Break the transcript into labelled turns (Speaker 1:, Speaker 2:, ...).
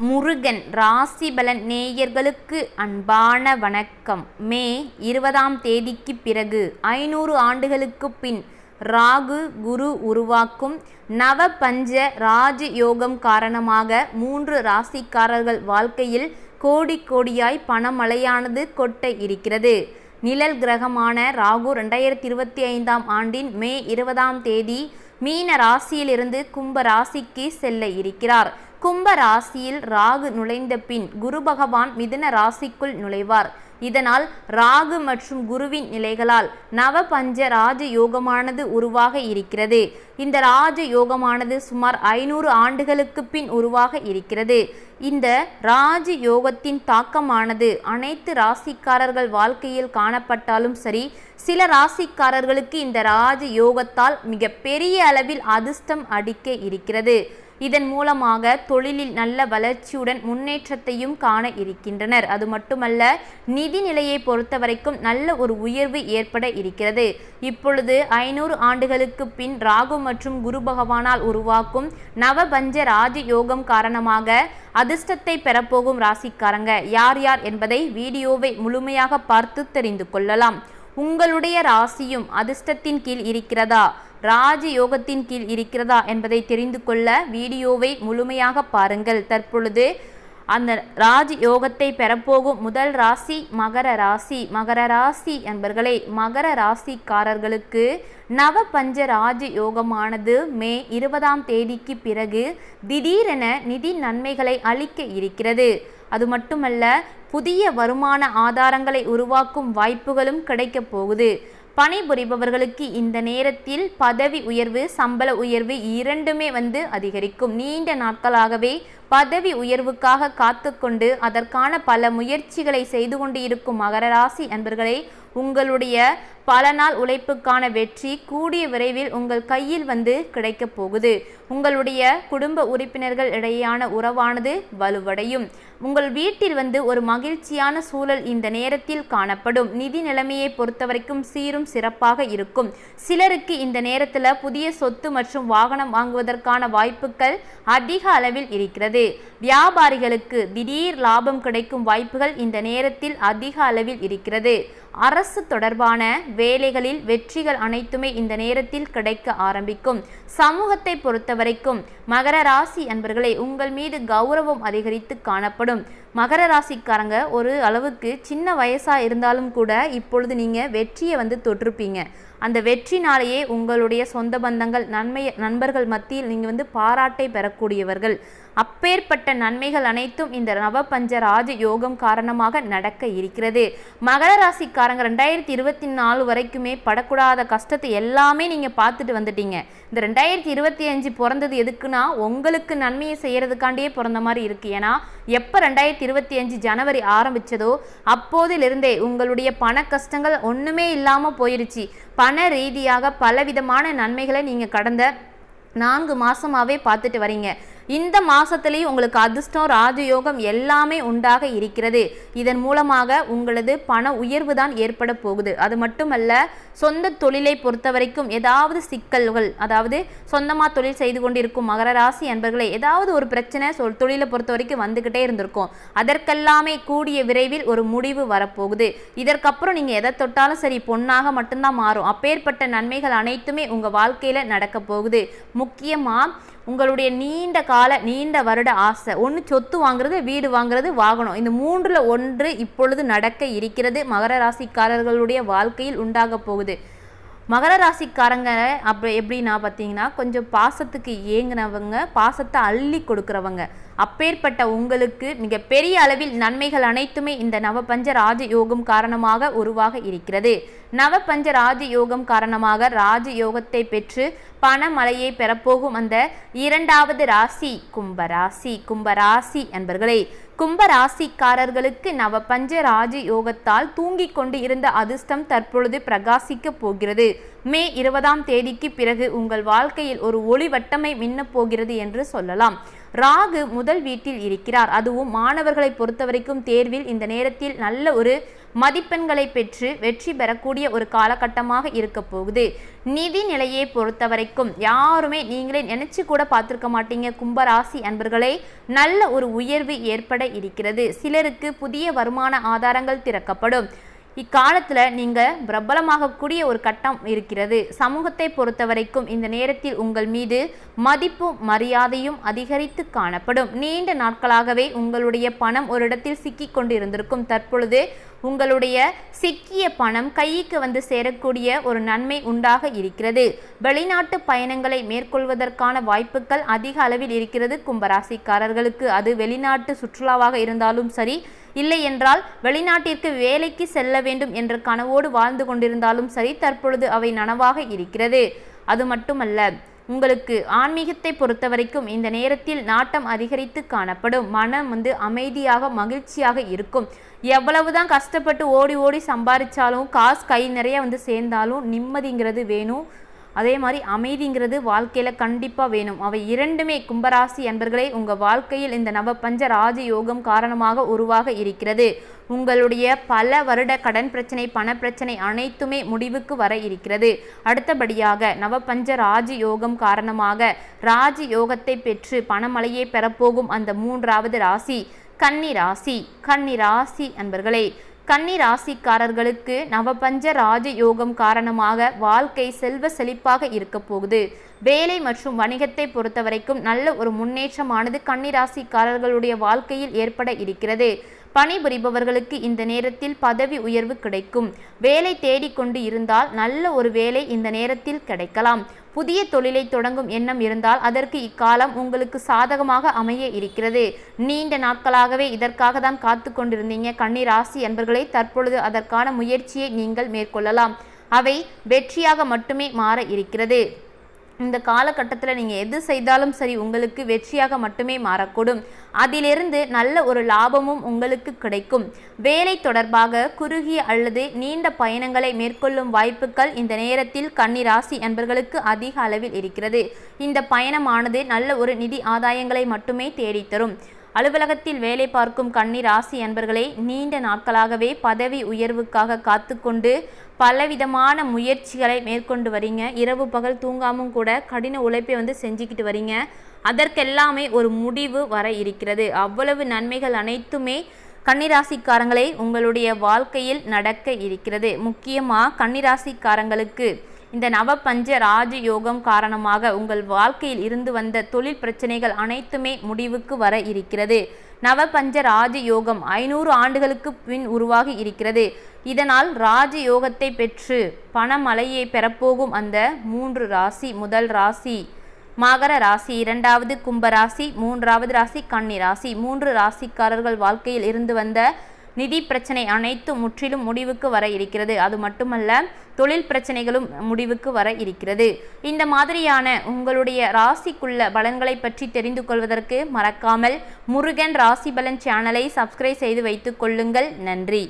Speaker 1: முருகன் ராசிபலன் நேயர்களுக்கு அன்பான வணக்கம். மே இருபதாம் தேதிக்கு பிறகு ஐநூறு ஆண்டுகளுக்கு பின் ராகு குரு உருவாக்கும் நவபஞ்ச ராஜ யோகம் காரணமாக மூன்று ராசிக்காரர்கள் வாழ்க்கையில் கோடி கோடியாய் பணமழையானது கொட்ட இருக்கிறது. நிழல் கிரகமான ராகு ரெண்டாயிரத்தி இருபத்தி ஐந்தாம் ஆண்டின் மே இருபதாம் தேதி மீன ராசியிலிருந்து கும்ப ராசிக்கு செல்ல இருக்கிறார். கும்ப ராசியில் ராகு நுழைந்த பின் குரு பகவான் மிதுன ராசிக்குள் நுழைவார். இதனால் ராகு மற்றும் குருவின் நிலைகளால் நவபஞ்ச ராஜ யோகமானது உருவாக இருக்கிறது. இந்த ராஜ யோகமானது சுமார் ஐநூறு ஆண்டுகளுக்கு பின் உருவாக இருக்கிறது. இந்த ராஜ யோகத்தின் தாக்கமானது அனைத்து ராசிக்காரர்கள் வாழ்க்கையில் காணப்பட்டாலும் சரி சில ராசிக்காரர்களுக்கு இந்த ராஜ யோகத்தால் மிக பெரிய அளவில் அதிர்ஷ்டம் அடிக்க இருக்கிறது. இதன் மூலமாக தொழிலில் நல்ல வளர்ச்சியுடன் முன்னேற்றத்தையும் காண இருக்கின்றனர். அது மட்டுமல்ல நிதி நிலையை பொறுத்தவரைக்கும் நல்ல ஒரு உயர்வு ஏற்பட இருக்கிறது. இப்பொழுது ஐநூறு ஆண்டுகளுக்கு பின் ராகு மற்றும் குரு பகவானால் உருவாக்கும் நவபஞ்ச ராஜ யோகம் காரணமாக அதிர்ஷ்டத்தை பெறப்போகும் ராசிக்காரங்க யார் யார் என்பதை வீடியோவை முழுமையாக பார்த்து தெரிந்து கொள்ளலாம். உங்களுடைய ராசியும் அதிர்ஷ்டத்தின் கீழ் இருக்கிறதா? ராஜ யோகத்தின் கீழ் இருக்கிறதா என்பதை தெரிந்து கொள்ள வீடியோவை முழுமையாக பாருங்கள். தற்பொழுது அந்த ராஜ் யோகத்தை பெறப்போகும் முதல் ராசி மகர ராசி. மகர ராசி என்பர்களே மகர ராசிக்காரர்களுக்கு நவபஞ்ச ராஜ யோகமானது மே இருபதாம் தேதிக்கு பிறகு திடீரென நிதி நன்மைகளை அளிக்க இருக்கிறது. அது மட்டுமல்ல புதிய வருமான ஆதாரங்களை உருவாக்கும் வாய்ப்புகளும் கிடைக்கப் போகுது. பணிபுரிபவர்களுக்கு இந்த நேரத்தில் பதவி உயர்வு சம்பள உயர்வு இரண்டுமே வந்து அதிகரிக்கும். நீண்ட நாட்களாகவே பதவி உயர்வுக்காக காத்துக்கொண்டு அதற்கான பல முயற்சிகளை செய்து கொண்டு இருக்கும் மகர ராசி அன்பர்களே உங்களுடைய பல நாள் உழைப்புக்கான வெற்றி கூடிய விரைவில் உங்கள் கையில் வந்து கிடைக்கப் போகுது. உங்களுடைய குடும்ப உறுப்பினர்கள் இடையேயான உறவானது வலுவடையும். உங்கள் வீட்டில் வந்து ஒரு மகிழ்ச்சியான சூழல் இந்த நேரத்தில் காணப்படும். நிதி நிலைமையை பொறுத்தவரைக்கும் சீரும் சிறப்பாக இருக்கும். சிலருக்கு இந்த நேரத்தில் புதிய சொத்து மற்றும் வாகனம் வாங்குவதற்கான வாய்ப்புகள் அதிக அளவில் இருக்கிறது. வியாபாரிகளுக்கு திடீர் லாபம் கிடைக்கும் வாய்ப்புகள் இந்த நேரத்தில் அதிக அளவில் இருக்கிறது. அரசு தொடர்பான வேலைகளில் வெற்றிகள் அனைத்துமே இந்த நேரத்தில் கிடைக்க ஆரம்பிக்கும். சமூகத்தை பொறுத்தவரைக்கும் மகர ராசி அன்பர்களே உங்கள் மீது கௌரவம் அதிகரித்து காணப்படும். மகர ராசிக்காரங்க ஒரு அளவுக்கு சின்ன வயசா இருந்தாலும் கூட இப்பொழுது நீங்க வெற்றியை வந்து தொட்டிருப்பீங்க. அந்த வெற்றினாலேயே உங்களுடைய சொந்த பந்தங்கள் நன்மை நண்பர்கள் மத்தியில் நீங்கள் வந்து பாராட்டை பெறக்கூடியவர்கள். அப்பேற்பட்ட நன்மைகள் அனைத்தும் இந்த நவபஞ்ச ராஜ யோகம் காரணமாக நடக்க இருக்கிறது. மகர ராசிக்காரங்க ரெண்டாயிரத்தி இருபத்தி நாலு வரைக்குமே படக்கூடாத கஷ்டத்தை எல்லாமே நீங்கள் பார்த்துட்டு வந்துட்டீங்க. இந்த ரெண்டாயிரத்தி இருபத்தி அஞ்சு பிறந்தது எதுக்குன்னா உங்களுக்கு நன்மையை செய்யறதுக்காண்டியே பிறந்த மாதிரி இருக்கு. ஏன்னா எப்போ ரெண்டாயிரத்தி இருபத்தி அஞ்சு ஜனவரி ஆரம்பிச்சதோ அப்போதிலிருந்தே உங்களுடைய பண கஷ்டங்கள் ஒன்றுமே இல்லாமல் போயிருச்சு. பண ரீதியாக பலவிதமான நன்மைகளை நீங்கள் கடந்த நான்கு மாசமாவே பார்த்துட்டு வரீங்க. இந்த மாதத்துலேயும் உங்களுக்கு அதிர்ஷ்டம் ராஜயோகம் எல்லாமே உண்டாக இருக்கிறது. இதன் மூலமாக உங்களது பண உயர்வு தான் ஏற்பட போகுது. அது மட்டுமல்ல சொந்த தொழிலை பொறுத்த வரைக்கும் ஏதாவது சிக்கல்கள் அதாவது சொந்தமாக தொழில் செய்து கொண்டிருக்கும் மகர ராசி அன்பர்களே ஏதாவது ஒரு பிரச்சனை சொல் தொழிலை பொறுத்த வரைக்கும் வந்துக்கிட்டே இருந்திருக்கும். அதற்கெல்லாமே கூடிய விரைவில் ஒரு முடிவு வரப்போகுது. இதற்கப்புறம் நீங்கள் எதை தொட்டாலும் சரி பொண்ணாக மட்டும்தான் மாறும். அப்பேற்பட்ட நன்மைகள் அனைத்துமே உங்கள் வாழ்க்கையில் நடக்க போகுது. முக்கியமாக உங்களுடைய நீண்ட கால நீண்ட வருட ஆசை. ஒன்று சொத்து வாங்குறது வீடு வாங்குறது வாகனம். இந்த மூன்றில் ஒன்று இப்பொழுது நடக்க இருக்கிறது. மகர ராசிக்காரர்களுடைய வாழ்க்கையில் உண்டாக போகுது. மகர ராசிக்காரங்க அப்போ எப்படின்னா பார்த்தீங்கன்னா கொஞ்சம் பாசத்துக்கு ஏங்கினவங்க பாசத்தை அள்ளி கொடுக்குறவங்க. அப்பேற்பட்ட உங்களுக்கு மிக பெரிய அளவில் நன்மைகள் அனைத்துமே இந்த நவபஞ்ச ராஜ யோகம் காரணமாக உருவாக இருக்கிறது. நவபஞ்ச ராஜ யோகம் காரணமாக ராஜ யோகத்தை பெற்று பணமழையை பெறப்போகும் அந்த இரண்டாவது ராசி கும்பராசி. கும்பராசி என்பர்களே கும்பராசிக்காரர்களுக்கு நவபஞ்ச ராஜ யோகத்தால் தூங்கிக் கொண்டு இருந்த அதிர்ஷ்டம் தற்பொழுது பிரகாசிக்க போகிறது. மே இருபதாம் தேதிக்கு பிறகு உங்கள் வாழ்க்கையில் ஒரு ஒளி வட்டமை மின்னப் போகிறது என்று சொல்லலாம். ராகு முதல் வீட்டில் இருக்கிறார். அதுவும் மாணவர்களை பொறுத்தவரைக்கும் தேர்வில் இந்த நேரத்தில் நல்ல ஒரு மதிப்பெண்களை பெற்று வெற்றி பெறக்கூடிய ஒரு காலகட்டமாக இருக்க போகுது. நிதி நிலையை பொறுத்தவரைக்கும் யாருமே நீங்களே நினைச்சு கூட பார்த்துருக்க மாட்டீங்க. கும்பராசி அன்பர்களே நல்ல ஒரு உயர்வு ஏற்பட இருக்கிறது. சிலருக்கு புதிய வருமான ஆதாரங்கள் திறக்கப்படும். இக்காலத்தில் நீங்கள் பிரபலமாகக்கூடிய ஒரு கட்டம் இருக்கிறது. சமூகத்தை பொறுத்தவரைக்கும் இந்த நேரத்தில் உங்கள் மீது மதிப்பும் மரியாதையும் அதிகரித்து காணப்படும். நீண்ட நாட்களாகவே உங்களுடைய பணம் ஒரு இடத்தில் சிக்கி கொண்டிருந்திருக்கும். தற்பொழுது உங்களுடைய சிக்கிய பணம் கைக்கு வந்து சேரக்கூடிய ஒரு நன்மை உண்டாக இருக்கிறது. வெளிநாட்டு பயணங்களை மேற்கொள்வதற்கான வாய்ப்புகள் அதிக அளவில் இருக்கிறது கும்பராசிக்காரர்களுக்கு. அது வெளிநாட்டு சுற்றுலாவாக இருந்தாலும் சரி இல்லை என்றால் வெளிநாட்டிற்கு வேலைக்கு செல்ல வேண்டும் என்ற கனவோடு வாழ்ந்து கொண்டிருந்தாலும் சரி தற்பொழுது அவை நனவாக இருக்கிறது. அது மட்டுமல்ல உங்களுக்கு ஆன்மீகத்தை பொறுத்த வரைக்கும் இந்த நேரத்தில் நாட்டம் அதிகரித்து காணப்படும். மனம் வந்து அமைதியாக மகிழ்ச்சியாக இருக்கும். எவ்வளவுதான் கஷ்டப்பட்டு ஓடி ஓடி சம்பாதிச்சாலும் காசு கை நிறைய வந்து சேர்ந்தாலும் நிம்மதிங்கிறது வேணும். அதே மாதிரி அமைதிங்கிறது வாழ்க்கையில் கண்டிப்பாக வேணும். அவை இரண்டுமே கும்பராசி அன்பர்களே உங்கள் வாழ்க்கையில் இந்த நவபஞ்ச ராஜயோகம் காரணமாக உருவாக இருக்கிறது. உங்களுடைய பல வருட கடன் பிரச்சனை பண பிரச்சனை அனைத்துமே முடிவுக்கு வர இருக்கிறது. அடுத்தபடியாக நவபஞ்ச ராஜயோகம் காரணமாக ராஜயோகத்தை பெற்று பணமழையை பெறப்போகும் அந்த மூன்றாவது ராசி கன்னி ராசி கன்னி ராசி அன்பர்களே. கன்னி ராசிக்காரர்களுக்கு நவபஞ்ச ராஜயோகம் காரணமாக வாழ்க்கை செல்வ செழிப்பாக இருக்க போகுது. வேலை மற்றும் வணிகத்தை பொறுத்தவரைக்கும் நல்ல ஒரு முன்னேற்றமானது கன்னிராசிக்காரர்களுடைய வாழ்க்கையில் ஏற்பட இருக்கிறது. பணிபுரிபவர்களுக்கு இந்த நேரத்தில் பதவி உயர்வு கிடைக்கும். வேலை தேடிக்கொண்டு இருந்தால் நல்ல ஒரு வேலை இந்த நேரத்தில் கிடைக்கலாம். புதிய தொழிலை தொடங்கும் எண்ணம் இருந்தால் அதற்கு இக்காலம் உங்களுக்கு சாதகமாக அமைய இருக்கிறது. நீண்ட நாட்களாகவே இதற்காக தான் காத்து கொண்டிருந்தீங்க. கண்ணீர் ராசி என்பர்களை தற்பொழுது அதற்கான முயற்சியை நீங்கள் மேற்கொள்ளலாம். அவை வெற்றியாக மட்டுமே மாற இருக்கிறது. இந்த காலகட்டத்தில் நீங்கள் எது செய்தாலும் சரி உங்களுக்கு வெற்றியாக மட்டுமே மாறக்கூடும். அதிலிருந்து நல்ல ஒரு லாபமும் உங்களுக்கு கிடைக்கும். வேலை தொடர்பாக குறுகிய அல்லது நீண்ட பயணங்களை மேற்கொள்ளும் வாய்ப்புகள் இந்த நேரத்தில் கன்னிராசி என்பர்களுக்கு அதிக அளவில் இருக்கிறது. இந்த பயணமானது நல்ல ஒரு நிதி ஆதாயங்களை மட்டுமே தேடித்தரும். அலுவலகத்தில் வேலை பார்க்கும் கன்னி ராசி அன்பர்களே நீண்ட நாட்களாகவே பதவி உயர்வுக்காக காத்துக்கொண்டு பலவிதமான முயற்சிகளை மேற்கொண்டு வரீங்க. இரவு பகல் தூங்காமும் கூட கடின உழைப்பை வந்து செஞ்சுக்கிட்டு வரீங்க. அதற்கெல்லாமே ஒரு முடிவு வர இருக்கிறது. அவ்வளவு நன்மைகள் அனைத்துமே கன்னிராசிக்காரங்களே உங்களுடைய வாழ்க்கையில் நடக்க இருக்கிறது. முக்கியமாக கன்னிராசிக்காரங்களுக்கு இந்த நவபஞ்ச ராஜயோகம் காரணமாக உங்கள் வாழ்க்கையில் இருந்து வந்த தொழில் பிரச்சனைகள் அனைத்துமே முடிவுக்கு வர இருக்கிறது. நவபஞ்ச ராஜயோகம் ஐநூறு ஆண்டுகளுக்கு பின் உருவாகி இருக்கிறது. இதனால் ராஜயோகத்தை பெற்று பணமலையை பெறப்போகும் அந்த மூன்று ராசி முதல் ராசி மகர ராசி இரண்டாவது கும்பராசி மூன்றாவது ராசி கன்னி ராசி. மூன்று ராசிக்காரர்கள் வாழ்க்கையில் இருந்து வந்த நிதி பிரச்சனை அனைத்தும் முற்றிலும் முடிவுக்கு வர இருக்கிறது. அது மட்டுமல்ல தொழில் பிரச்சனைகளும் முடிவுக்கு வர இருக்கிறது. இந்த மாதிரியான உங்களுடைய ராசிக்குள்ள பலன்களை பற்றி தெரிந்து கொள்வதற்கு மறக்காமல் முருகன் ராசி பலன் சேனலை சப்ஸ்கிரைப் செய்து வைத்துக் கொள்ளுங்கள். நன்றி.